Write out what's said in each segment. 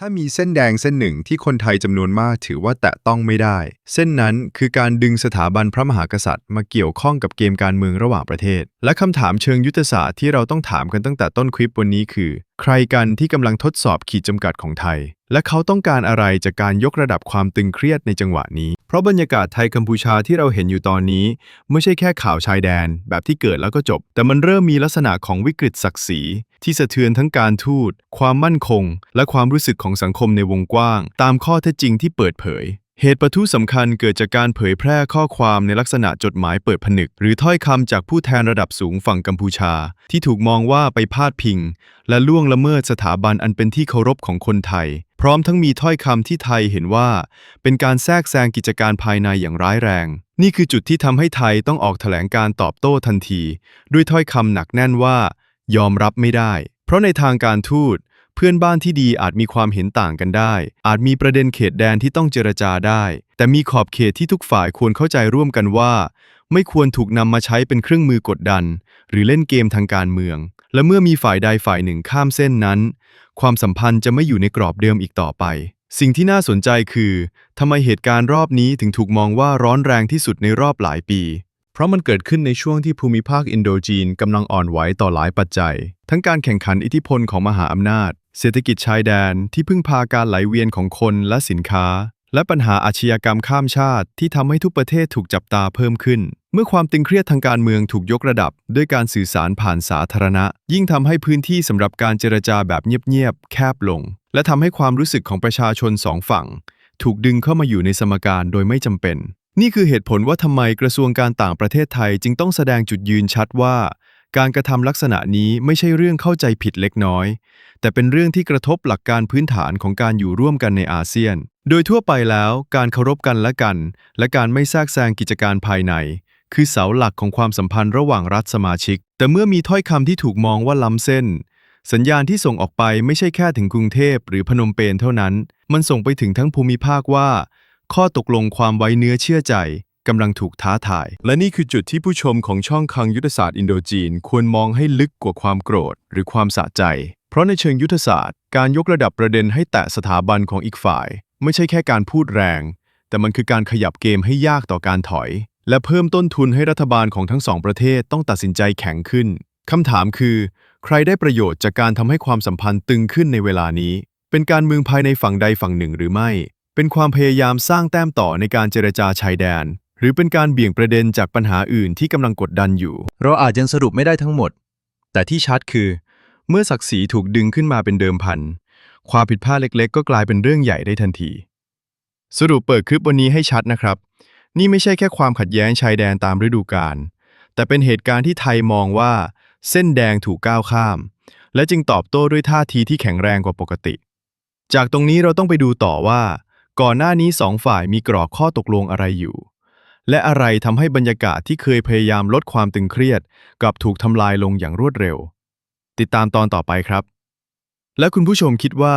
ถ้ามีเส้นแดงเส้นหนึ่งที่คนไทยจำนวนมากถือว่าแตะต้องไม่ได้ เส้นนั้นคือการดึงสถาบันพระมหากษัตริย์ มาเกี่ยวข้องกับเกมการเมืองระหว่างประเทศ และคำถามเชิงยุทธศาสตร์ที่เราต้องถามกันตั้งแต่ต้นคลิปวันนี้คือ ใครกันที่กำลังทดสอบขีดจำกัดของไทย และเขาต้องการอะไรจากการยกระดับความตึงเครียดในจังหวะนี้ เพราะบรรยากาศไทยกัมพูชาที่เราเห็นอยู่ตอนนี้ ไม่ใช่แค่ข่าวชายแดน แบบที่เกิดแล้วก็จบ แต่มันเริ่มมีลักษณะของวิกฤตศักดิ์ศรี ที่สะเทือนทั้งการทูต ความมั่นคง และความรู้สึกของสังคมในวงกว้าง ตามข้อเท็จจริงที่เปิดเผยเหตุประทุสำคัญเกิดจากการเผยแพร่ข้อความในลักษณะจดหมายเปิดผนึก หรือถ้อยคำจากผู้แทนระดับสูงฝั่งกัมพูชา ที่ถูกมองว่าไปพาดพิง และล่วงละเมิดสถาบันอันเป็นที่เคารพของคนไทย พร้อมทั้งมีถ้อยคำที่ไทยเห็นว่า เป็นการแทรกแซงกิจการภายในอย่างร้ายแรง นี่คือจุดที่ทำให้ไทยต้องออกแถลงการตอบโต้ทันที ด้วยถ้อยคำหนักแน่นว่า ยอมรับไม่ได้ เพราะในทางการทูตเพื่อนบ้านที่ดีอาจมีความเห็นต่างกันได้ อาจมีประเด็นเขตแดนที่ต้องเจรจาได้ แต่มีขอบเขตที่ทุกฝ่ายควรเข้าใจร่วมกันว่า ไม่ควรถูกนำมาใช้เป็นเครื่องมือกดดัน หรือเล่นเกมทางการเมือง และเมื่อมีฝ่ายใดฝ่ายหนึ่งข้ามเส้นนั้น ความสัมพันธ์จะไม่อยู่ในกรอบเดิมอีกต่อไป สิ่งที่น่าสนใจคือทำไมเหตุการณ์รอบนี้ถึงถูกมองว่าร้อนแรงที่สุดในรอบหลายปี เพราะมันเกิดขึ้นในช่วงที่ภูมิภาคอินโดจีนกำลังอ่อนไหวต่อหลายปัจจัย ทั้งการแข่งขันอิทธิพลของมหาอำนาจ เศรษฐกิจชายแดนที่พึ่งพาการไหลเวียนของคนและสินค้า และปัญหาอาชญากรรมข้ามชาติที่ทำให้ทุกประเทศถูกจับตาเพิ่มขึ้น เมื่อความตึงเครียดทางการเมืองถูกยกระดับ ด้วยการสื่อสารผ่านสาธารณะ ยิ่งทำให้พื้นที่สำหรับการเจรจาแบบเงียบๆ แคบลง และทำให้ความรู้สึกของประชาชนสองฝั่ง ถูกดึงเข้ามาอยู่ในสมการโดยไม่จำเป็น นี่คือเหตุผลว่าทำไมกระทรวงการต่างประเทศไทยจึงต้องแสดงจุดยืนชัดว่า การกระทำลักษณะนี้ไม่ใช่เรื่องเข้าใจผิดเล็กน้อย แต่เป็นเรื่องที่กระทบหลักการพื้นฐานของการอยู่ร่วมกันในอาเซียน โดยทั่วไปแล้ว การเคารพกันและกัน และการไม่แทรกแซงกิจการภายใน คือเสาหลักของความสัมพันธ์ระหว่างรัฐสมาชิก แต่เมื่อมีถ้อยคำที่ถูกมองว่าล้ำเส้น สัญญาณที่ส่งออกไปไม่ใช่แค่ถึงกรุงเทพหรือพนมเปญเท่านั้น มันส่งไปถึงทั้งภูมิภาคว่า ข้อตกลงความไว้เนื้อเชื่อใจกำลังถูกท้าทาย และนี่คือจุดที่ผู้ชมของช่องคังยุทธศาสตร์อินโดจีน ควรมองให้ลึกกว่าความโกรธ หรือความสะใจ เพราะในเชิงยุทธศาสตร์ การยกระดับประเด็นให้แตะสถาบันของอีกฝ่าย ไม่ใช่แค่การพูดแรง แต่มันคือการขยับเกมให้ยากต่อการถอย และเพิ่มต้นทุนให้รัฐบาลของทั้งสองประเทศต้องตัดสินใจแข็งขึ้น คำถามคือ ใครได้ประโยชน์จากการทำให้ความสัมพันธ์ตึงขึ้นในเวลานี้ เป็นการเมืองภายในฝั่งใดฝั่งหนึ่งหรือไม่ เป็นความพยายามสร้างแต้มต่อในการเจรจาชายแดน หรือเป็นการเบี่ยงประเด็นจากปัญหาอื่นที่กำลังกดดันอยู่ เราอาจยังสรุปไม่ได้ทั้งหมด แต่ที่ชัดคือ เมื่อศักดิ์ศรีถูกดึงขึ้นมาเป็นเดิมพัน ความผิดพลาดเล็ก ๆ ก็กลายเป็นเรื่องใหญ่ได้ทันที สรุปเปิดคลิปวันนี้ให้ชัดนะครับ นี่ไม่ใช่แค่ความขัดแย้งชายแดนตามฤดูกาล แต่เป็นเหตุการณ์ที่ไทยมองว่า เส้นแดงถูกก้าวข้าม และจึงตอบโต้ด้วยท่าทีที่แข็งแรงกว่าปกติ จากตรงนี้เราต้องไปดูต่อว่า ก่อนหน้านี้สองฝ่ายมีกรอบข้อตกลงอะไรอยู่ และอะไรทำให้บรรยากาศที่เคยพยายามลดความตึงเครียดกลับถูกทำลายลงอย่างรวดเร็ว ติดตามตอนต่อไปครับ และคุณผู้ชมคิดว่า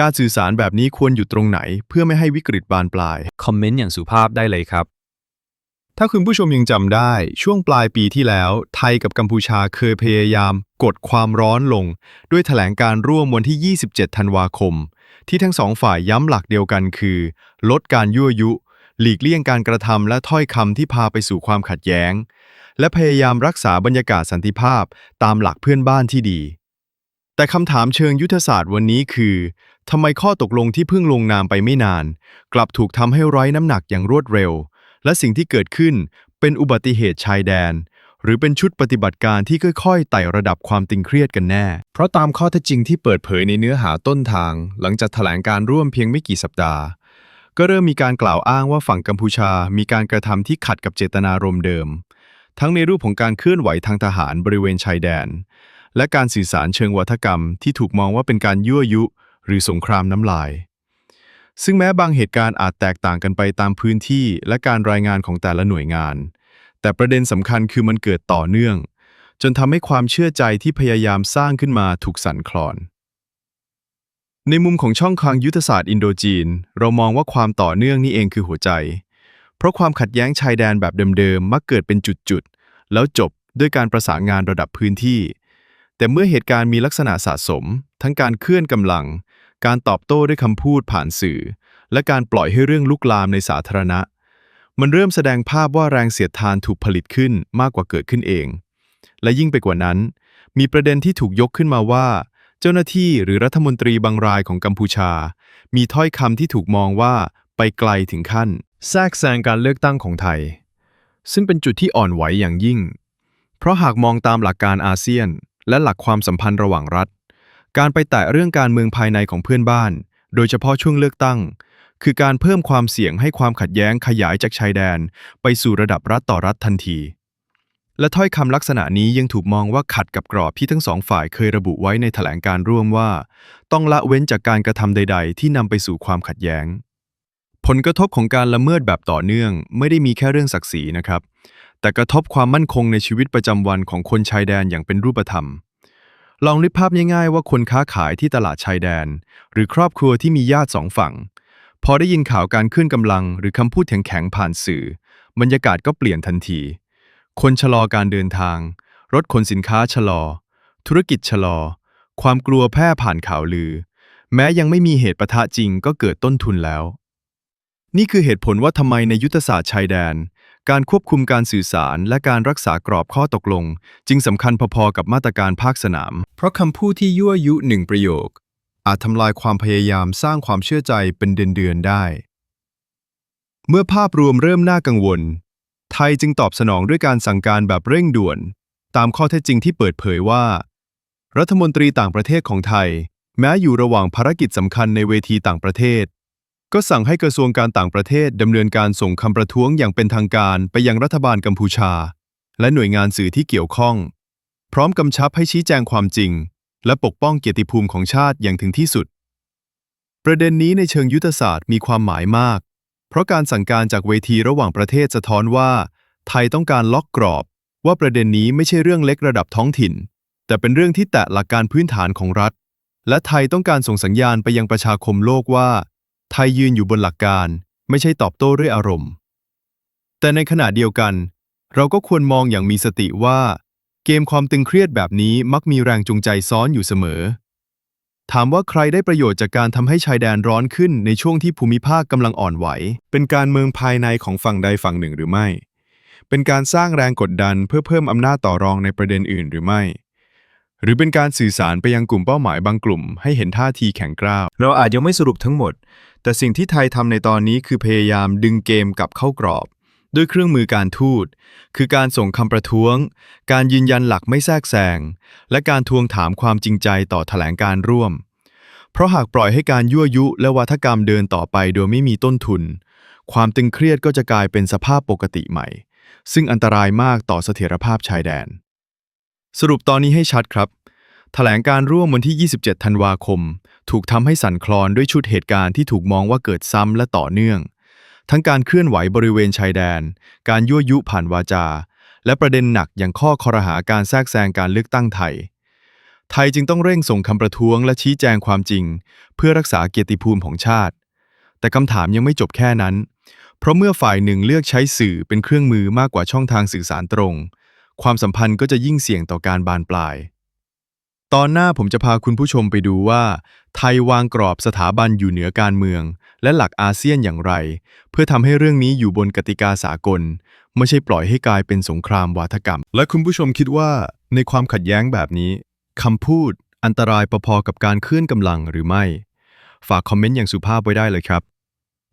การสื่อสารแบบนี้ควรอยู่ตรงไหน เพื่อไม่ให้วิกฤตบานปลาย คอมเมนต์อย่างสุภาพได้เลยครับ ถ้าคุณผู้ชมยังจำได้ช่วงปลายปีที่แล้ว ไทยกับกัมพูชาเคยพยายามกดความร้อนลง ด้วยแถลงการร่วมวันที่ 27 ธันวาคม ที่ทั้งสองฝ่ายย้ำหลักเดียวกันคือ ลดการยั่วยุ หลีกเลี่ยงการกระทำและถ้อยคำที่พาไปสู่ความขัดแย้ง และพยายามรักษาบรรยากาศสันติภาพตามหลักเพื่อนบ้านที่ดีแต่คำถามเชิงยุทธศาสตร์วันนี้คือ ทำไมข้อตกลงที่เพิ่งลงนามไปไม่นาน กลับถูกทำให้ไร้น้ำหนักอย่างรวดเร็ว และสิ่งที่เกิดขึ้นเป็นอุบัติเหตุชายแดน หรือเป็นชุดปฏิบัติการที่ค่อยๆไต่ระดับความตึงเครียดกันแน่ เพราะตามข้อเท็จจริงที่เปิดเผยในเนื้อหาต้นทาง หลังจากแถลงการร่วมเพียงไม่กี่สัปดาห์ ก็เริ่มมีการกล่าวอ้างว่าฝั่งกัมพูชา มีการกระทำที่ขัดกับเจตนารมณ์เดิม ทั้งในรูปของการเคลื่อนไหวทางทหารบริเวณชายแดน และการสื่อสารเชิงวัฒกรรมที่ถูกมองว่าเป็นการยั่วยุ หรือสงครามน้ำลาย ซึ่งแม้บางเหตุการณ์อาจแตกต่างกันไปตามพื้นที่และการรายงานของแต่ละหน่วยงาน แต่ประเด็นสำคัญคือมันเกิดต่อเนื่อง จนทำให้ความเชื่อใจที่พยายามสร้างขึ้นมาถูกสั่นคลอน ในมุมของช่องคลังยุทธศาสตร์อินโดจีน เรามองว่าความต่อเนื่องนี่เองคือหัวใจ เพราะความขัดแย้งชายแดนแบบเดิมๆมักเกิดเป็นจุดๆแล้วจบด้วยการประสานงานระดับพื้นที่ แต่เมื่อเหตุการณ์มีลักษณะสะสม ทั้งการเคลื่อนกำลัง การตอบโต้ด้วยคำพูดผ่านสื่อ และการปล่อยให้เรื่องลุกลามในสาธารณะ มันเริ่มแสดงภาพว่าแรงเสียดทานถูกผลิตขึ้นมากกว่าเกิดขึ้นเอง และยิ่งไปกว่านั้น มีประเด็นที่ถูกยกขึ้นมาว่า เจ้าหน้าที่หรือรัฐมนตรีบางรายของกัมพูชา มีถ้อยคำที่ถูกมองว่าไปไกลถึงขั้น แทรกแซงการเลือกตั้งของไทย ซึ่งเป็นจุดที่อ่อนไหวอย่างยิ่ง เพราะหากมองตามหลักการอาเซียน และหลักความสัมพันธ์ระหว่างรัฐ การไปแตะเรื่องการเมืองภายในของเพื่อนบ้าน โดยเฉพาะช่วงเลือกตั้ง คือการเพิ่มความเสี่ยงให้ความขัดแย้งขยายจากชายแดน ไปสู่ระดับรัฐต่อรัฐทันที และถ้อยคำลักษณะนี้ยังถูกมองว่าขัดกับกรอบที่ทั้งสองฝ่ายเคยระบุไว้ในแถลงการร่วมว่า ต้องละเว้นจากการกระทำใด ๆ ที่นำไปสู่ความขัดแย้ง ผลกระทบของการละเมิดแบบต่อเนื่อง ไม่ได้มีแค่เรื่องศักดิ์ศรีนะครับ แต่กระทบความมั่นคงในชีวิตประจำวันของคนชายแดนอย่างเป็นรูปธรรม ลองนึกภาพง่ายๆว่าคนค้าขายที่ตลาดชายแดน หรือครอบครัวที่มีญาติสองฝั่ง พอได้ยินข่าวการขึ้นกำลัง หรือคำพูดแข็งๆผ่านสื่อ บรรยากาศก็เปลี่ยนทันที คนชะลอการเดินทาง รถขนสินค้าชะลอ ธุรกิจชะลอ ความกลัวแพร่ผ่านข่าวลือ แม้ยังไม่มีเหตุปะทะจริงก็เกิดต้นทุนแล้ว นี่คือเหตุผลว่าทำไมในยุทธศาสตร์ชายแดน การควบคุมการสื่อสารและการรักษากรอบข้อตกลง จึงสำคัญพอๆกับมาตรการภาคสนาม เพราะคำพูดที่ยั่วยุหนึ่งประโยค อาจทำลายความพยายามสร้างความเชื่อใจเป็นเดือนๆได้ เมื่อภาพรวมเริ่มน่ากังวล ไทยจึงตอบสนองด้วยการสั่งการแบบเร่งด่วน ตามข้อเท็จจริงที่เปิดเผยว่า รัฐมนตรีต่างประเทศของไทย แม้อยู่ระหว่างภารกิจสำคัญในเวทีต่างประเทศ ก็สั่งให้กระทรวงการต่างประเทศดำเนินการส่งคำประท้วงอย่างเป็นทางการไปยังรัฐบาลกัมพูชา และหน่วยงานสื่อที่เกี่ยวข้อง พร้อมกำชับให้ชี้แจงความจริง และปกป้องเกียรติภูมิของชาติอย่างถึงที่สุด ประเด็นนี้ในเชิงยุทธศาสตร์มีความหมายมาก เพราะการสั่งการจากเวทีระหว่างประเทศสะท้อนว่า ไทยต้องการล็อกกรอบ ว่าประเด็นนี้ไม่ใช่เรื่องเล็กระดับท้องถิ่น แต่เป็นเรื่องที่แตะหลักการพื้นฐานของรัฐ และไทยต้องการส่งสัญญาณไปยังประชาคมโลกว่า ไทยยืนอยู่บนหลักการ ไม่ใช่ตอบโต้ด้วยอารมณ์ แต่ในขณะเดียวกัน เราก็ควรมองอย่างมีสติว่า เกมความตึงเครียดแบบนี้มักมีแรงจูงใจซ้อนอยู่เสมอ ถามว่าใครได้ประโยชน์จากการทำให้ชายแดนร้อนขึ้นในช่วงที่ภูมิภาคกำลังอ่อนไหว เป็นการเมืองภายในของฝั่งใดฝั่งหนึ่งหรือไม่ เป็นการสร้างแรงกดดันเพื่อเพิ่มอำนาจต่อรองในประเด็นอื่นหรือไม่ หรือเป็นการสื่อสารไปยังกลุ่มเป้าหมายบางกลุ่ม ให้เห็นท่าทีแข็งกร้าว เราอาจยังไม่สรุปทั้งหมด แต่สิ่งที่ไทยทำในตอนนี้คือพยายามดึงเกมกลับเข้ากรอบ ด้วยเครื่องมือการทูต คือการส่งคำประท้วง การยืนยันหลักไม่แทรกแซง และการทวงถามความจริงใจต่อแถลงการร่วม เพราะหากปล่อยให้การยั่วยุ และวัฒกรรมเดินต่อไปโดยไม่มีต้นทุน ความตึงเครียดก็จะกลายเป็นสภาพปกติใหม่ ซึ่งอันตรายมากต่อเสถียรภาพชายแดน สรุปตอนนี้ให้ชัดครับแถลงการร่วมวันที่ 27 ธันวาคม ถูกทำให้สั่นคลอนด้วยชุดเหตุการณ์ที่ถูกมองว่าเกิดซ้ำและต่อเนื่อง ทั้งการเคลื่อนไหวบริเวณชายแดน การยั่วยุผ่านวาจา และประเด็นหนักอย่างข้อคอรหาการแทรกแซงการเลือกตั้งไทย ไทยจึงต้องเร่งส่งคำประท้วงและชี้แจงความจริง เพื่อรักษาเกียรติภูมิของชาติ แต่คำถามยังไม่จบแค่นั้น เพราะเมื่อฝ่ายหนึ่งเลือกใช้สื่อเป็นเครื่องมือมากกว่าช่องทางสื่อสารตรง ความสัมพันธ์ก็จะยิ่งเสี่ยงต่อการบานปลาย ตอนหน้าผมจะพาคุณผู้ชมไปดูว่า ไทยวางกรอบสถาบันอยู่เหนือการเมือง และหลักอาเซียนอย่างไร เพื่อทำให้เรื่องนี้อยู่บนกติกาสากล ไม่ใช่ปล่อยให้กลายเป็นสงครามวาทกรรม และคุณผู้ชมคิดว่าในความขัดแย้งแบบนี้คำพูดอันตรายพอๆกับการเคลื่อนกำลังหรือไม่ ฝากคอมเมนต์อย่างสุภาพไว้ได้เลยครับ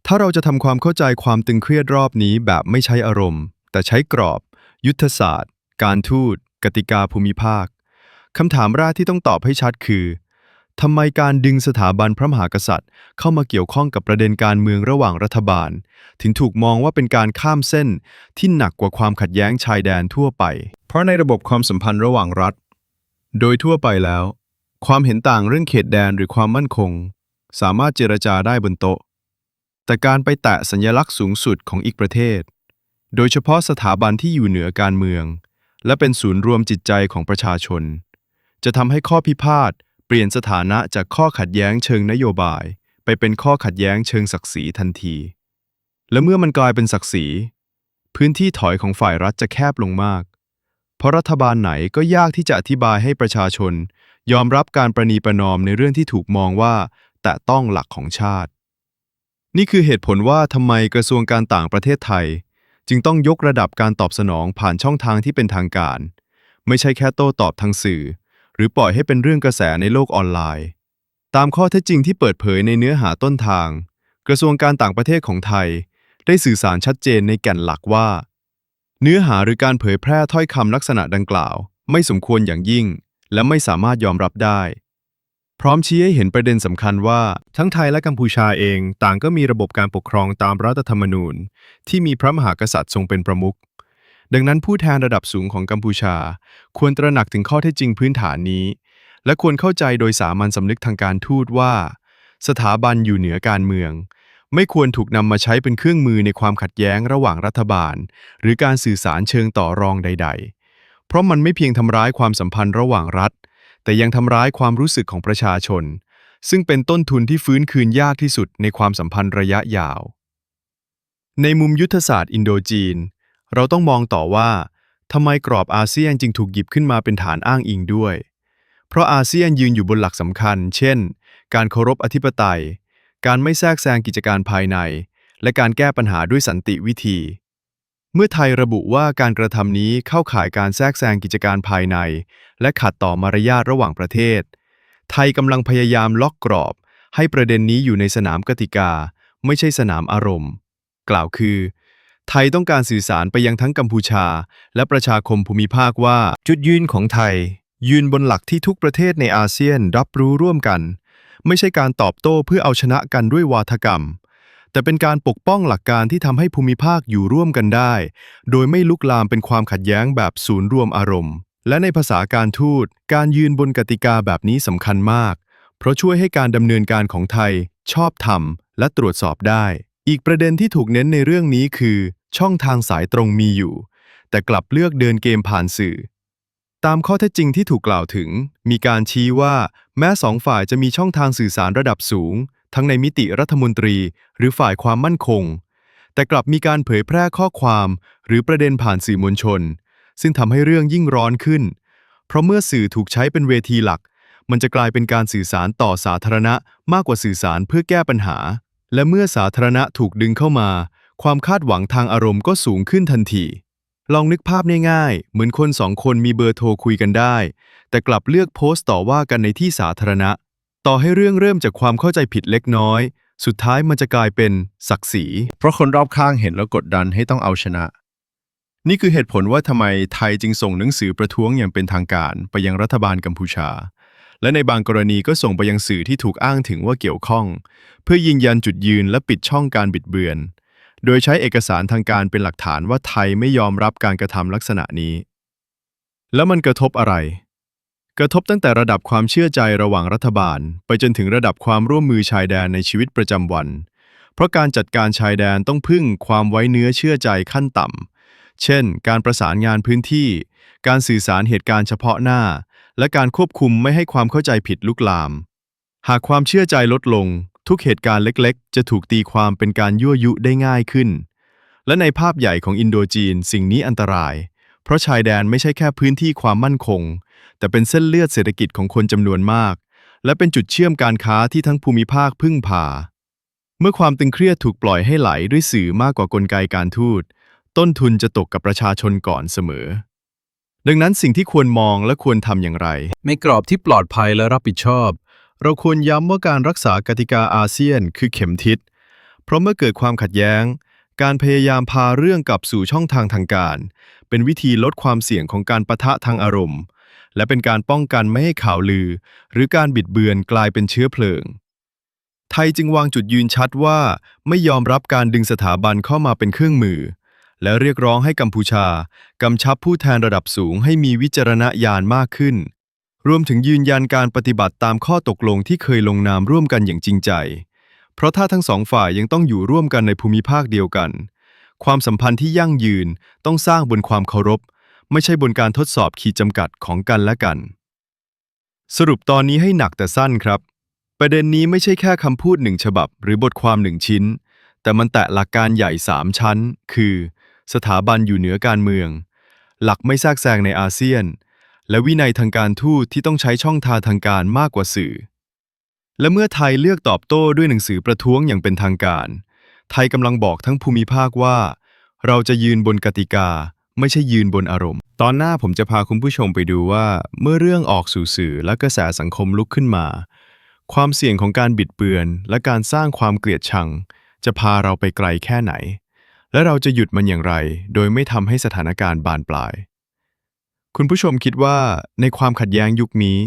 ถ้าเราจะทำความเข้าใจความตึงเครียดรอบนี้แบบไม่ใช้อารมณ์ แต่ใช้กรอบ ยุทธศาสตร์ การทูตกติกาภูมิภาคคำถามแรกที่ต้องตอบให้ชัดคือทำไมการดึงสถาบันพระมหากษัตริย์ เข้ามาเกี่ยวข้องกับประเด็นการเมืองระหว่างรัฐบาล ถึงถูกมองว่าเป็นการข้ามเส้นที่หนักกว่าความขัดแย้งชายแดนทั่วไป เพราะในระบบความสัมพันธ์ระหว่างรัฐ โดยทั่วไปแล้ว ความเห็นต่างเรื่องเขตแดนหรือความมั่นคง สามารถเจรจาได้บนโต๊ะ แต่การไปแตะสัญลักษณ์สูงสุดของอีกประเทศ โดยเฉพาะสถาบันที่อยู่เหนือการเมือง และเป็นศูนย์รวมจิตใจของประชาชน จะทำให้ข้อพิพาทเปลี่ยนสถานะจากข้อขัดแย้งเชิงนโยบาย ไปเป็นข้อขัดแย้งเชิงศักดิ์ศรีทันที และเมื่อมันกลายเป็นศักดิ์ศรี พื้นที่ถอยของฝ่ายรัฐจะแคบลงมาก เพราะรัฐบาลไหนก็ยากที่จะอธิบายให้ประชาชน ยอมรับการประนีประนอมในเรื่องที่ถูกมองว่า แตะต้องหลักของชาติ นี่คือเหตุผลว่าทำไมกระทรวงการต่างประเทศไทย จึงต้องยกระดับการตอบสนองผ่านช่องทางที่เป็นทางการ ไม่ใช่แค่โต้ตอบทางสื่อ หรือปล่อยให้เป็นเรื่องกระแสในโลกออนไลน์ ตามข้อเท็จจริงที่เปิดเผยในเนื้อหาต้นทาง กระทรวงการต่างประเทศของไทย ได้สื่อสารชัดเจนในแก่นหลักว่า เนื้อหาหรือการเผยแพร่ถ้อยคำลักษณะดังกล่าว ไม่สมควรอย่างยิ่ง และไม่สามารถยอมรับได้ พร้อมชี้ให้เห็นประเด็นสำคัญว่า ทั้งไทยและกัมพูชาเองต่างก็มีระบบการปกครองตามรัฐธรรมนูญ ที่มีพระมหากษัตริย์ทรงเป็นประมุขดังนั้นผู้แทนระดับสูงของกัมพูชา ควรตระหนักถึงข้อเท็จจริงพื้นฐานนี้ และควรเข้าใจโดยสามัญสำนึกทางการทูตว่า สถาบันอยู่เหนือการเมือง ไม่ควรถูกนำมาใช้เป็นเครื่องมือในความขัดแย้งระหว่างรัฐบาล หรือการสื่อสารเชิงต่อรองใด ๆ เพราะมันไม่เพียงทำร้ายความสัมพันธ์ระหว่างรัฐ แต่ยังทำร้ายความรู้สึกของประชาชน ซึ่งเป็นต้นทุนที่ฟื้นคืนยากที่สุดในความสัมพันธ์ระยะยาว ในมุมยุทธศาสตร์อินโดจีน เราต้องมองต่อว่าทำไมกรอบอาเซียนจึงถูกหยิบขึ้นมาเป็นฐานอ้างอิงด้วย เพราะอาเซียนยืนอยู่บนหลักสำคัญ เช่น การเคารพอธิปไตย การไม่แทรกแซงกิจการภายใน และการแก้ปัญหาด้วยสันติวิธี เมื่อไทยระบุว่าการกระทำนี้เข้าข่ายการแทรกแซงกิจการภายใน และขัดต่อมารยาทระหว่างประเทศ ไทยกำลังพยายามล็อกกรอบ ให้ประเด็นนี้อยู่ในสนามกติกา ไม่ใช่สนามอารมณ์ กล่าวคือ ไทยต้องการสื่อสารไปยังทั้งกัมพูชา และประชาคมภูมิภาคว่า จุดยืนของไทย ยืนบนหลักที่ทุกประเทศในอาเซียนรับรู้ร่วมกัน ไม่ใช่การตอบโต้เพื่อเอาชนะกันด้วยวาทกรรม แต่เป็นการปกป้องหลักการที่ทำให้ภูมิภาคอยู่ร่วมกันได้ โดยไม่ลุกลามเป็นความขัดแย้งแบบศูนย์รวมอารมณ์ และในภาษาการทูต การยืนบนกติกาแบบนี้สำคัญมาก เพราะช่วยให้การดำเนินการของไทย ชอบธรรม และตรวจสอบได้ อีกประเด็นที่ถูกเน้นในเรื่องนี้คือ ช่องทางสายตรงมีอยู่ แต่กลับเลือกเดินเกมผ่านสื่อ ตามข้อเท็จจริงที่ถูกกล่าวถึง มีการชี้ว่า แม้สองฝ่ายจะมีช่องทางสื่อสารระดับสูง ทั้งในมิติรัฐมนตรี หรือฝ่ายความมั่นคง แต่กลับมีการเผยแพร่ข้อความหรือประเด็นผ่านสื่อมวลชน ซึ่งทำให้เรื่องยิ่งร้อนขึ้น เพราะเมื่อสื่อถูกใช้เป็นเวทีหลัก มันจะกลายเป็นการสื่อสารต่อสาธารณะมากกว่าสื่อสารเพื่อแก้ปัญหา และเมื่อสาธารณะถูกดึงเข้ามา ความคาดหวังทางอารมณ์ก็สูงขึ้นทันทีลองนึกภาพง่ายๆ เหมือนคนสองคนมีเบอร์โทรคุยกันได้ แต่กลับเลือกโพสต์ต่อว่ากันในที่สาธารณะ ต่อให้เรื่องเริ่มจากความเข้าใจผิดเล็กน้อย สุดท้ายมันจะกลายเป็นศักดิ์ศรี เพราะคนรอบข้างเห็นแล้วกดดันให้ต้องเอาชนะ นี่คือเหตุผลว่าทำไมไทยจึงส่งหนังสือประท้วงอย่างเป็นทางการไปยังรัฐบาลกัมพูชา และในบางกรณีก็ส่งไปยังสื่อที่ถูกอ้างถึงว่าเกี่ยวข้อง เพื่อยืนยันจุดยืนและปิดช่องการบิดเบือน โดยใช้เอกสารทางการเป็นหลักฐานว่าไทยไม่ยอมรับการกระทำลักษณะนี้ แล้วมันกระทบอะไร กระทบตั้งแต่ระดับความเชื่อใจระหว่างรัฐบาล ไปจนถึงระดับความร่วมมือชายแดนในชีวิตประจำวัน เพราะการจัดการชายแดนต้องพึ่งความไว้เนื้อเชื่อใจขั้นต่ำ เช่น การประสานงานพื้นที่ การสื่อสารเหตุการณ์เฉพาะหน้า และการควบคุมไม่ให้ความเข้าใจผิดลุกลาม หากความเชื่อใจลดลง ทุกเหตุการณ์เล็กๆ จะถูกตีความเป็นการยั่วยุได้ง่ายขึ้น และในภาพใหญ่ของอินโดจีนสิ่งนี้อันตราย เพราะชายแดนไม่ใช่แค่พื้นที่ความมั่นคง แต่เป็นเส้นเลือดเศรษฐกิจของคนจำนวนมาก และเป็นจุดเชื่อมการค้าที่ทั้งภูมิภาคพึ่งพา เมื่อความตึงเครียดถูกปล่อยให้ไหลด้วยสื่อมากกว่ากลไกการทูต ต้นทุนจะตกกับประชาชนก่อนเสมอ ดังนั้นสิ่งที่ควรมองและควรทำอย่างไร ในกรอบที่ปลอดภัยและรับผิดชอบ เราควรย้ำว่าการรักษากติกาอาเซียน คือเข็มทิศ เพราะเมื่อเกิดความขัดแย้งการพยายามพาเรื่องกลับสู่ช่องทางทางการ เป็นวิธีลดความเสี่ยงของการประทะทางอารมณ์ และเป็นการป้องกันไม่ให้ข่าวลือ หรือการบิดเบือนกลายเป็นเชื้อเพลิง ไทยจึงวางจุดยืนชัดว่าไม่ยอมรับการดึงสถาบันเข้ามาเป็นเครื่องมือ และเรียกร้องให้กัมพูชากำชับผู้แทนระดับสูงให้มีวิจารณญาณมากขึ้น รวมถึงยืนยันการปฏิบัติตามข้อตกลงที่เคยลงนามร่วมกันอย่างจริงใจ เพราะถ้าทั้งสองฝ่ายยังต้องอยู่ร่วมกันในภูมิภาคเดียวกันความสัมพันธ์ที่ยั่งยืนต้องสร้างบนความเคารพ ไม่ใช่บนการทดสอบขีดจำกัดของกันและกัน สรุปตอนนี้ให้หนักแต่สั้นครับ ประเด็นนี้ไม่ใช่แค่คำพูดหนึ่งฉบับ หรือบทความหนึ่งชิ้น แต่มันแตะหลักการใหญ่สามชั้น คือ สถาบันอยู่เหนือการเมือง หลักไม่แทรกแซงในอาเซียน และวินัยทางการทูตที่ต้องใช้ช่องทางทางการมากกว่าสื่อ และเมื่อไทยเลือกตอบโต้ด้วยหนังสือประท้วงอย่างเป็นทางการ ไทยกำลังบอกทั้งภูมิภาคว่า เราจะยืนบนกติกา ไม่ใช่ยืนบนอารมณ์ ตอนหน้าผมจะพาคุณผู้ชมไปดูว่า เมื่อเรื่องออกสู่สื่อและกระแสสังคมลุกขึ้นมา ความเสี่ยงของการบิดเบือน และการสร้างความเกลียดชัง จะพาเราไปไกลแค่ไหน และเราจะหยุดมันอย่างไร โดยไม่ทำให้สถานการณ์บานปลาย คุณผู้ชมคิดว่าในความขัดแย้งยุคนี้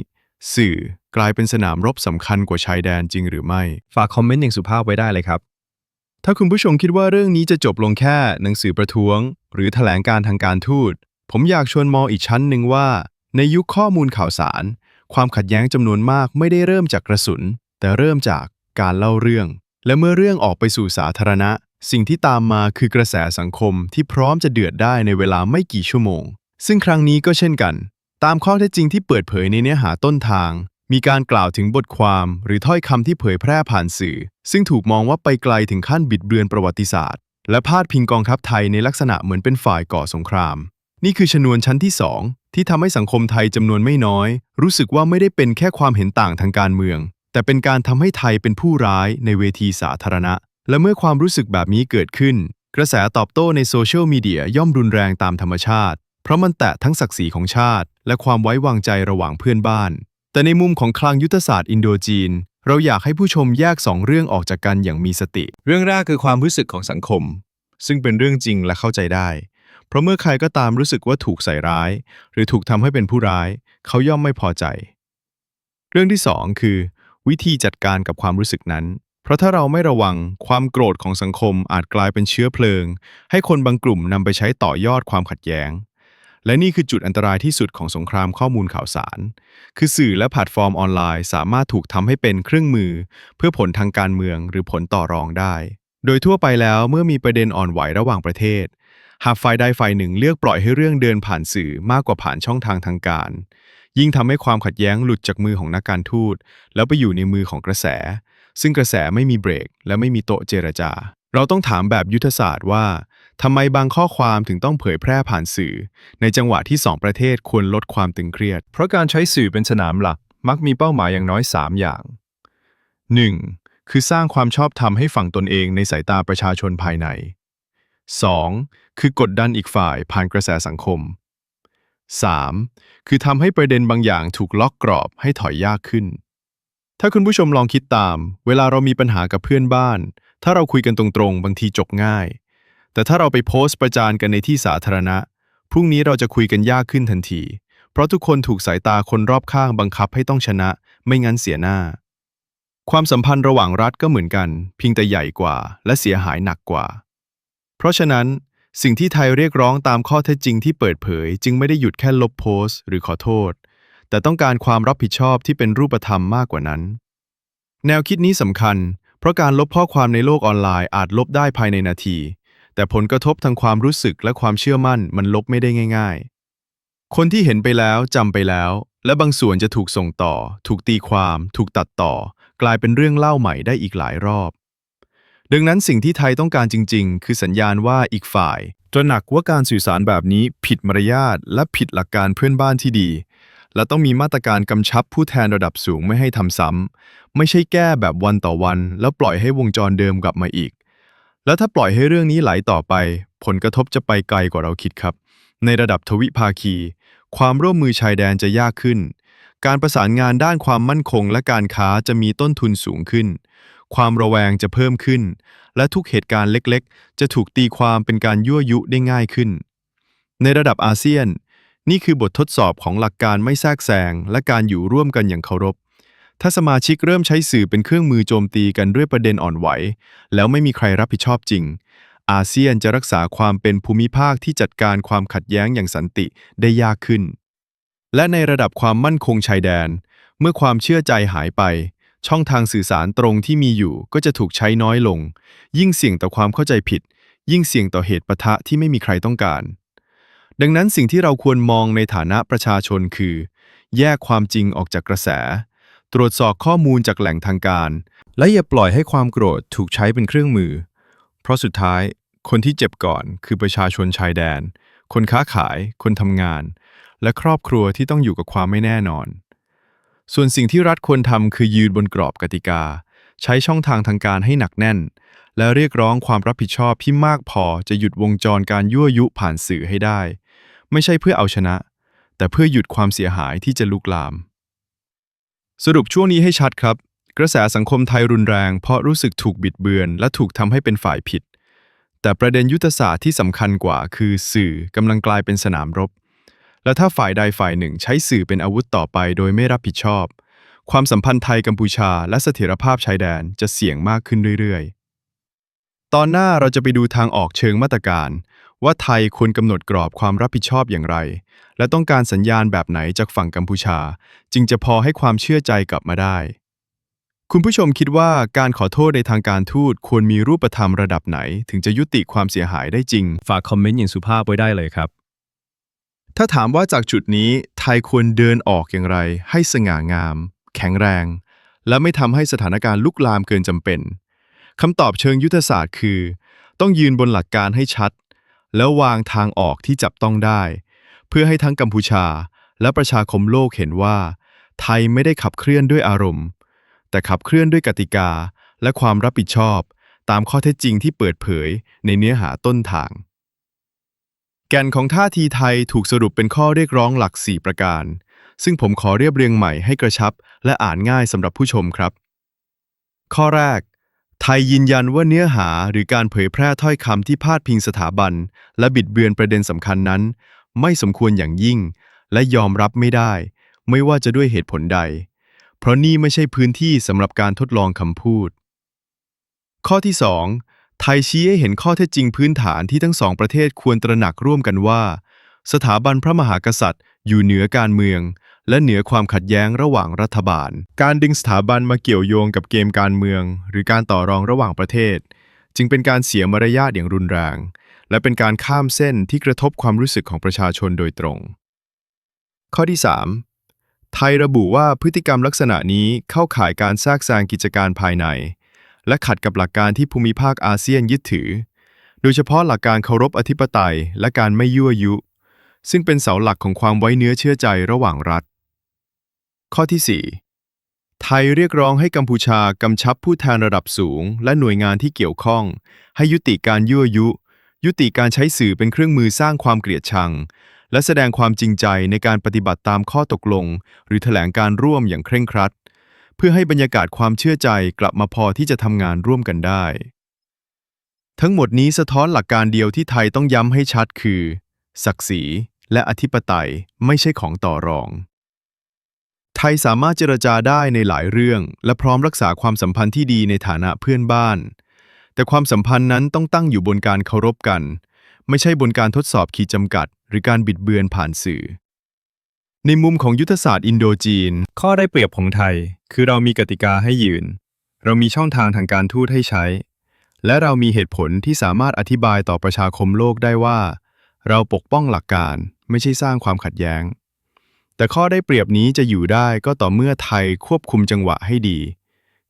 สื่อกลายเป็นสนามรบสำคัญกว่าชายแดนจริงหรือไม่ ฝากคอมเมนต์อย่างสุภาพไว้ได้เลยครับ ถ้าคุณผู้ชมคิดว่าเรื่องนี้จะจบลงแค่หนังสือประท้วง หรือแถลงการทางการทูต ผมอยากชวนมองอีกชั้นหนึ่งว่า ในยุคข้อมูลข่าวสาร ความขัดแย้งจำนวนมากไม่ได้เริ่มจากกระสุน แต่เริ่มจากการเล่าเรื่อง และเมื่อเรื่องออกไปสู่สาธารณะ สิ่งที่ตามมาคือกระแสสังคมที่พร้อมจะเดือดได้ในเวลาไม่กี่ชั่วโมง ซึ่งครั้งนี้ก็เช่นกัน ตามข้อเท็จจริงที่เปิดเผยในเนื้อหาต้นทาง มีการกล่าวถึงบทความหรือถ้อยคำที่เผยแพร่ผ่านสื่อ ซึ่งถูกมองว่าไปไกลถึงขั้นบิดเบือนประวัติศาสตร์ และพาดพิงกองทัพไทยในลักษณะเหมือนเป็นฝ่ายก่อสงคราม นี่คือชนวนชั้นที่สองที่ทำให้สังคมไทยจำนวนไม่น้อย รู้สึกว่าไม่ได้เป็นแค่ความเห็นต่างทางการเมือง แต่เป็นการทำให้ไทยเป็นผู้ร้ายในเวทีสาธารณะ และเมื่อความรู้สึกแบบนี้เกิดขึ้น กระแสตอบโต้ในโซเชียลมีเดียย่อมรุนแรงตามธรรมชาติ เพราะมันแตะทั้งศักดิ์ศรีของชาติ และความไว้วางใจระหว่างเพื่อนบ้าน แต่ในมุมของคลังยุทธศาสตร์อินโดจีน เราอยากให้ผู้ชมแยกสองเรื่องออกจากกันอย่างมีสติ เรื่องแรกคือความรู้สึกของสังคม ซึ่งเป็นเรื่องจริงและเข้าใจได้ เพราะเมื่อใครก็ตามรู้สึกว่าถูกใส่ร้าย หรือถูกทำให้เป็นผู้ร้าย เขาย่อมไม่พอใจ เรื่องที่สองคือ วิธีจัดการกับความรู้สึกนั้น เพราะถ้าเราไม่ระวังความโกรธของสังคมอาจกลายเป็นเชื้อเพลิง ให้คนบางกลุ่มนำไปใช้ต่อยอดความขัดแย้ง และนี่คือจุดอันตรายที่สุดของสงครามข้อมูลข่าวสาร คือสื่อและแพลตฟอร์มออนไลน์ สามารถถูกทำให้เป็นเครื่องมือ เพื่อผลทางการเมืองหรือผลต่อรองได้ โดยทั่วไปแล้วเมื่อมีประเด็นอ่อนไหวระหว่างประเทศ หากฝ่ายใดฝ่ายหนึ่งเลือกปล่อยให้เรื่องเดินผ่านสื่อมากกว่าผ่านช่องทางทางการ ยิ่งทำให้ความขัดแย้งหลุดจากมือของนักการทูต แล้วไปอยู่ในมือของกระแส ซึ่งกระแสไม่มีเบรก และไม่มีโต๊ะเจรจา เราต้องถามแบบยุทธศาสตร์ว่า ทำไมบางข้อความถึงต้องเผยแพร่ผ่านสื่อ ในจังหวะที่สองประเทศควรลดความตึงเครียด เพราะการใช้สื่อเป็นสนามหลัก มักมีเป้าหมายอย่างน้อย 3 อย่าง 1. คือสร้างความชอบธรรมให้ฝั่งตนเองในสายตาประชาชนภายใน 2. คือกดดันอีกฝ่ายผ่านกระแสสังคม 3. คือทำให้ประเด็นบางอย่างถูกล็อกกรอบให้ถอยยากขึ้น ถ้าคุณผู้ชมลองคิดตาม เวลาเรามีปัญหากับเพื่อนบ้าน ถ้าเราคุยกันตรงๆ บางทีจบง่าย แต่ถ้าเราไปโพสต์ประจานกันในที่สาธารณะ พรุ่งนี้เราจะคุยกันยากขึ้นทันที เพราะทุกคนถูกสายตาคนรอบข้างบังคับให้ต้องชนะ ไม่งั้นเสียหน้า ความสัมพันธ์ระหว่างรัฐก็เหมือนกัน เพียงแต่ใหญ่กว่า และเสียหายหนักกว่า เพราะฉะนั้น สิ่งที่ไทยเรียกร้องตามข้อเท็จจริงที่เปิดเผย จึงไม่ได้หยุดแค่ลบโพสต์ หรือขอโทษ แต่ต้องการความรับผิดชอบที่เป็นรูปธรรมมากกว่านั้น แนวคิดนี้สำคัญ เพราะการลบข้อความในโลกออนไลน์อาจลบได้ภายในนาที แต่ผลกระทบทางความรู้สึกและความเชื่อมั่นมันลบไม่ได้ง่าย ๆ คนที่เห็นไปแล้วจำไปแล้ว และบางส่วนจะถูกส่งต่อ ถูกตีความ ถูกตัดต่อ กลายเป็นเรื่องเล่าใหม่ได้อีกหลายรอบ ดังนั้นสิ่งที่ไทยต้องการจริง ๆ คือสัญญาณว่าอีกฝ่ายตระหนักว่าการสื่อสารแบบนี้ผิดมารยาทและผิดหลักการเพื่อนบ้านที่ดี และต้องมีมาตรการกำชับผู้แทนระดับสูงไม่ให้ทำซ้ำไม่ใช่แก้แบบวันต่อวัน แล้วปล่อยให้วงจรเดิมกลับมาอีก แล้วถ้าปล่อยให้เรื่องนี้ไหลต่อไป ผลกระทบจะไปไกลกว่าเราคิดครับ ในระดับทวิภาคี ความร่วมมือชายแดนจะยากขึ้น การประสานงานด้านความมั่นคงและการค้าจะมีต้นทุนสูงขึ้น ความระแวงจะเพิ่มขึ้น และทุกเหตุการณ์เล็กๆ จะถูกตีความเป็นการยั่วยุได้ง่ายขึ้น ในระดับอาเซียน นี่คือบททดสอบของหลักการไม่แทรกแซงและการอยู่ร่วมกันอย่างเคารพ ถ้าสมาชิกเริ่มใช้สื่อเป็นเครื่องมือโจมตีกันด้วยประเด็นอ่อนไหว แล้วไม่มีใครรับผิดชอบจริง อาเซียนจะรักษาความเป็นภูมิภาคที่จัดการความขัดแย้งอย่างสันติได้ยากขึ้น และในระดับความมั่นคงชายแดน เมื่อความเชื่อใจหายไป ช่องทางสื่อสารตรงที่มีอยู่ก็จะถูกใช้น้อยลง ยิ่งเสี่ยงต่อความเข้าใจผิด ยิ่งเสี่ยงต่อเหตุปะทะที่ไม่มีใครต้องการ ดังนั้นสิ่งที่เราควรมองในฐานะประชาชนคือ แยกความจริงออกจากกระแส ตรวจสอบข้อมูลจากแหล่งทางการ และอย่าปล่อยให้ความโกรธถูกใช้เป็นเครื่องมือ เพราะสุดท้ายคนที่เจ็บก่อนคือประชาชนชายแดน คนค้าขาย คนทำงาน และครอบครัวที่ต้องอยู่กับความไม่แน่นอน ส่วนสิ่งที่รัฐควรทำคือยืนบนกรอบกติกา ใช้ช่องทางทางการให้หนักแน่น และเรียกร้องความรับผิดชอบที่มากพอจะหยุดวงจรการยั่วยุผ่านสื่อให้ได้ ไม่ใช่เพื่อเอาชนะ แต่เพื่อหยุดความเสียหายที่จะลุกลาม สรุปช่วงนี้ให้ชัดครับ กระแสสังคมไทยรุนแรง เพราะรู้สึกถูกบิดเบือน และถูกทำให้เป็นฝ่ายผิด แต่ประเด็นยุทธศาสตร์ที่สำคัญกว่าคือสื่อกำลังกลายเป็นสนามรบ และถ้าฝ่ายใดฝ่ายหนึ่งใช้สื่อเป็นอาวุธต่อไป โดยไม่รับผิดชอบ ความสัมพันธ์ไทยกัมพูชา และเสถียรภาพชายแดนจะเสี่ยงมากขึ้นเรื่อยๆ ตอนหน้าเราจะไปดูทางออกเชิงมาตรการ ว่าไทยควรกำหนดกรอบความรับผิดชอบอย่างไร และต้องการสัญญาณแบบไหนจากฝั่งกัมพูชา จึงจะพอให้ความเชื่อใจกลับมาได้ คุณผู้ชมคิดว่าการขอโทษในทางการทูตควรมีรูปธรรมระดับไหน ถึงจะยุติความเสียหายได้จริง ฝากคอมเมนต์อย่างสุภาพไว้ได้เลยครับ ถ้าถามว่าจากจุดนี้ไทยควรเดินออกอย่างไร ให้สง่างาม แข็งแรง และไม่ทำให้สถานการณ์ลุกลามเกินจำเป็นคำตอบเชิงยุทธศาสตร์คือ ต้องยืนบนหลักการให้ชัด แล้ววางทางออกที่จับต้องได้ เพื่อให้ทั้งกัมพูชาและประชาคมโลกเห็นว่า ไทยไม่ได้ขับเคลื่อนด้วยอารมณ์ แต่ขับเคลื่อนด้วยกติกาและความรับผิดชอบ ตามข้อเท็จจริงที่เปิดเผยในเนื้อหาต้นทาง แก่นของท่าทีไทยถูกสรุปเป็นข้อเรียกร้องหลัก 4 ประการ ซึ่งผมขอเรียบเรียงใหม่ให้กระชับ และอ่านง่ายสำหรับผู้ชมครับ ข้อแรก ไทยยืนยันว่าเนื้อหาหรือการเผยแพร่ถ้อยคำที่พาดพิงสถาบัน และบิดเบือนประเด็นสำคัญนั้น ไม่สมควรอย่างยิ่ง และยอมรับไม่ได้ ไม่ว่าจะด้วยเหตุผลใด เพราะนี่ไม่ใช่พื้นที่สำหรับการทดลองคำพูด ข้อที่ 2 ไทยชี้ให้เห็นข้อเท็จจริงพื้นฐานที่ทั้งสองประเทศควรตระหนักร่วมกันว่า สถาบันพระมหากษัตริย์ อยู่เหนือการเมือง และเหนือความขัดแย้งระหว่างรัฐบาล การดึงสถาบันมาเกี่ยวโยงกับเกมการเมือง หรือการต่อรองระหว่างประเทศ จึงเป็นการเสียมารยาทอย่างรุนแรง และเป็นการข้ามเส้นที่กระทบความรู้สึกของประชาชนโดยตรง ข้อที่ 3 ไทยระบุว่าพฤติกรรมลักษณะนี้เข้าข่ายการแทรกแซงกิจการภายใน และขัดกับหลักการที่ภูมิภาคอาเซียนยึดถือ โดยเฉพาะหลักการเคารพอธิปไตย และการไม่ยั่วยุซึ่งเป็นเสาหลักของความไว้เนื้อเชื่อใจระหว่างรัฐ ข้อที่ 4 ไทยเรียกร้องให้กัมพูชากำชับผู้แทนระดับสูง และหน่วยงานที่เกี่ยวข้อง ให้ยุติการยั่วยุ ยุติการใช้สื่อเป็นเครื่องมือสร้างความเกลียดชัง และแสดงความจริงใจในการปฏิบัติตามข้อตกลง หรือแถลงการร่วมอย่างเคร่งครัด เพื่อให้บรรยากาศความเชื่อใจกลับมาพอที่จะทำงานร่วมกันได้ ทั้งหมดนี้สะท้อนหลักการเดียวที่ไทยต้องย้ำให้ชัดคือ ศักดิ์ศรีและอธิปไตยไม่ใช่ของต่อรอง ไทยสามารถเจรจาได้ในหลายเรื่อง และพร้อมรักษาความสัมพันธ์ที่ดีในฐานะเพื่อนบ้าน แต่ความสัมพันธ์นั้นต้องตั้งอยู่บนการเคารพกัน ไม่ใช่บนการทดสอบขีดจำกัด หรือการบิดเบือนผ่านสื่อ ในมุมของยุทธศาสตร์อินโดจีน ข้อได้เปรียบของไทย คือเรามีกติกาให้ยืน เรามีช่องทางทางการทูตให้ใช้ และเรามีเหตุผลที่สามารถอธิบายต่อประชาคมโลกได้ว่า เราปกป้องหลักการไม่ใช่สร้างความขัดแย้ง แต่ข้อได้เปรียบนี้จะอยู่ได้ก็ต่อเมื่อไทยควบคุมจังหวะให้ดี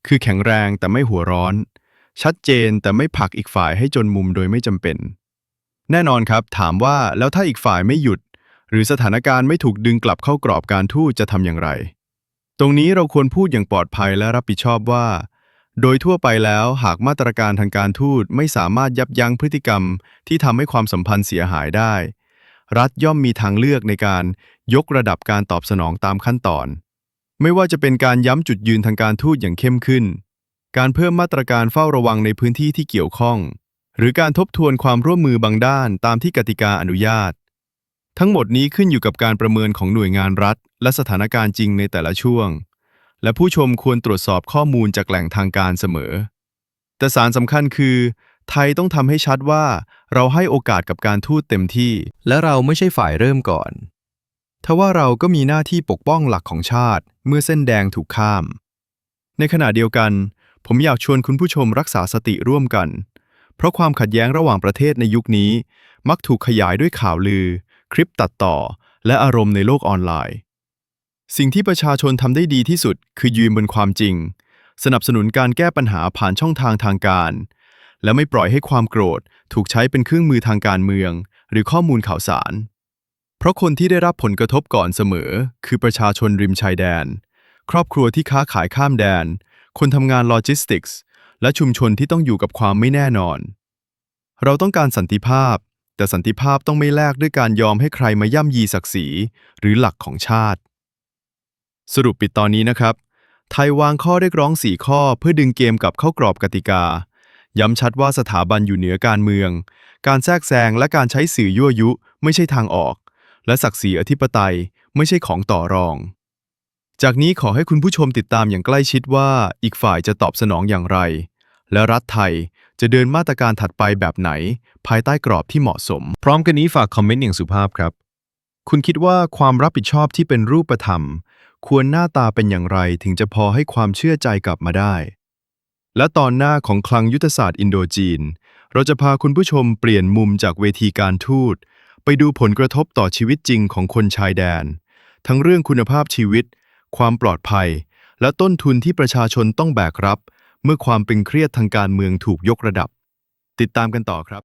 คือแข็งแรงแต่ไม่หัวร้อน ชัดเจนแต่ไม่ผลักอีกฝ่ายให้จนมุมโดยไม่จำเป็น แน่นอนครับ ถามว่าแล้วถ้าอีกฝ่ายไม่หยุด หรือสถานการณ์ไม่ถูกดึงกลับเข้ากรอบการทูตจะทำอย่างไร ตรงนี้เราควรพูดอย่างปลอดภัยและรับผิดชอบว่า โดยทั่วไปแล้วหากมาตรการทางการทูตไม่สามารถยับยั้งพฤติกรรม ที่ทำให้ความสัมพันธ์เสียหายได้ รัฐย่อมมีทางเลือกในการยกระดับการตอบสนองตามขั้นตอน ไม่ว่าจะเป็นการย้ำจุดยืนทางการทูตอย่างเข้มขึ้น การเพิ่มมาตรการเฝ้าระวังในพื้นที่ที่เกี่ยวข้อง หรือการทบทวนความร่วมมือบางด้านตามที่กติกาอนุญาต ทั้งหมดนี้ขึ้นอยู่กับการประเมินของหน่วยงานรัฐ และสถานการณ์จริงในแต่ละช่วง และผู้ชมควรตรวจสอบข้อมูลจากแหล่งทางการเสมอ แต่สารสำคัญคือ ไทยต้องทำให้ชัดว่า เราให้โอกาสกับการทูตเต็มที่ และเราไม่ใช่ฝ่ายเริ่มก่อนทว่าเราก็มีหน้าที่ปกป้องหลักของชาติ เมื่อเส้นแดงถูกข้าม ในขณะเดียวกัน ผมอยากชวนคุณผู้ชมรักษาสติร่วมกัน เพราะความขัดแย้งระหว่างประเทศในยุคนี้ มักถูกขยายด้วยข่าวลือ คลิปตัดต่อ และอารมณ์ในโลกออนไลน์ สิ่งที่ประชาชนทำได้ดีที่สุด คือยืนบนความจริง สนับสนุนการแก้ปัญหาผ่านช่องทางทางการ และไม่ปล่อยให้ความโกรธ ถูกใช้เป็นเครื่องมือทางการเมือง หรือข้อมูลข่าวสาร เพราะคนที่ได้รับผลกระทบก่อนเสมอ คือประชาชนริมชายแดน ครอบครัวที่ค้าขายข้ามแดน คนทำงานโลจิสติกส์และชุมชนที่ต้องอยู่กับความไม่แน่นอน เราต้องการสันติภาพ แต่สันติภาพต้องไม่แลกด้วยการยอมให้ใครมาย่ำยีศักดิ์ศรี หรือหลักของชาติ สรุปปิดตอนนี้นะครับไทยวางข้อเรียกร้อง 4 ข้อเพื่อดึงเกมกลับเข้ากรอบกติกา ย้ำชัดว่าสถาบันอยู่เหนือการเมือง การแทรกแซงและการใช้สื่อยั่วยุไม่ใช่ทางออก และศักดิ์ศรีอธิปไตยไม่ใช่ของต่อรอง จากนี้ขอให้คุณผู้ชมติดตามอย่างใกล้ชิดว่าอีกฝ่ายจะตอบสนองอย่างไร และรัฐไทยจะเดินมาตรการถัดไปแบบไหน ภายใต้กรอบที่เหมาะสม พร้อมกันนี้ฝากคอมเมนต์อย่างสุภาพครับ คุณคิดว่าความรับผิดชอบที่เป็นรูปธรรม ควรหน้าตาเป็นอย่างไรถึงจะพอให้ความเชื่อใจกลับมาได้ และตอนหน้าของคลังยุทธศาสตร์อินโดจีน เราจะพาคุณผู้ชมเปลี่ยนมุมจากเวทีการทูต ไปดูผลกระทบต่อชีวิตจริงของคนชายแดน ทั้งเรื่องคุณภาพชีวิต ความปลอดภัย และต้นทุนที่ประชาชนต้องแบกรับ เมื่อความเป็นเครียดทางการเมืองถูกยกระดับ ติดตามกันต่อครับ